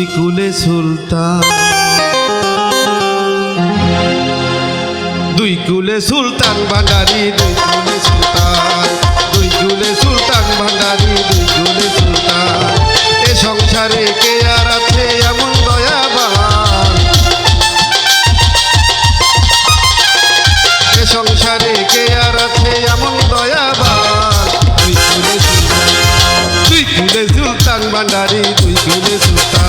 তুই কুলে সুলতান। দুই কুলে সুলতান ভান্ডারি, দুই কুলে সুলতান। দুই কুলে সুলতান ভান্ডারি, দুই কুলে সুলতান। এ সংসারে কে আর আছে এমন দয়াবান? এ সংসারে কে আর আছে এমন দয়াবান? দুই কুলে সুলতান, দুই কুলে সুলতান ভান্ডারি, দুই কুলে সুলতান।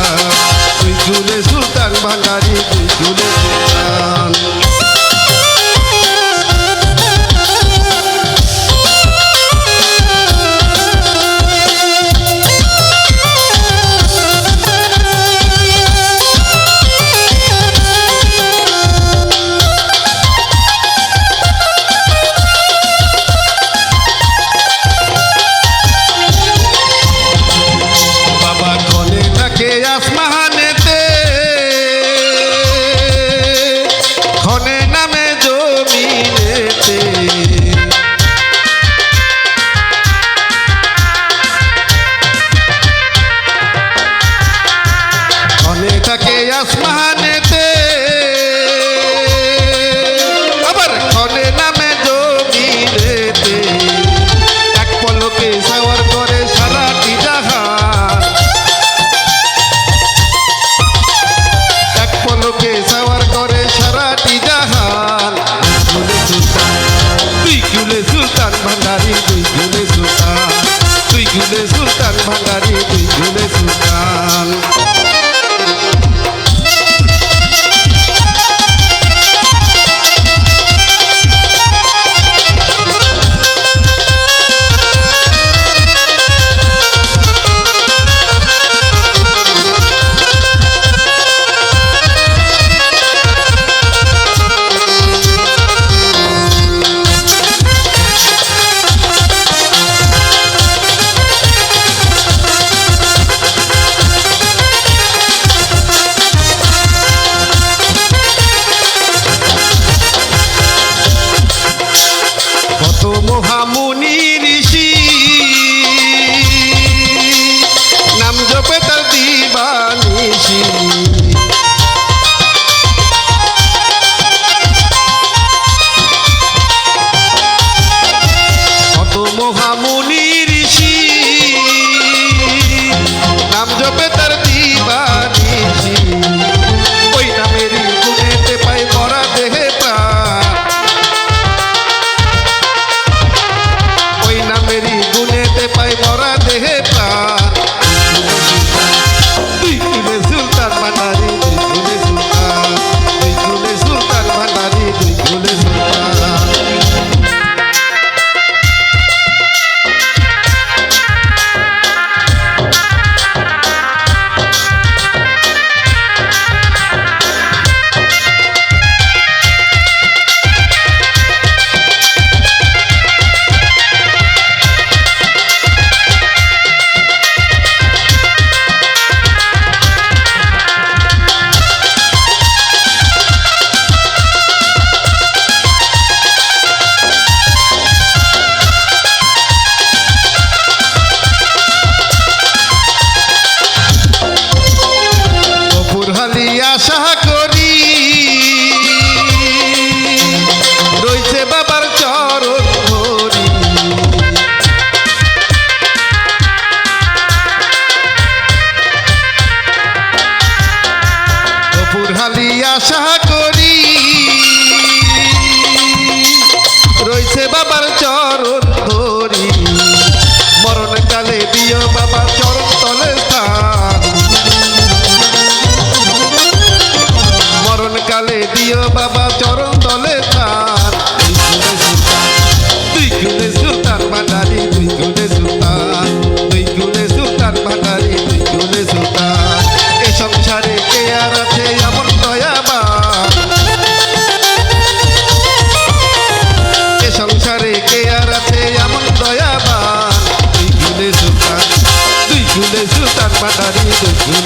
আশা করি। রয়েছে বাবার চরণ ধরি। মরণ কালে দিও বাবার চরণ তলে স্থান। মরণ কালে দিও বাবা চরণ পাতারি দক্ষিণে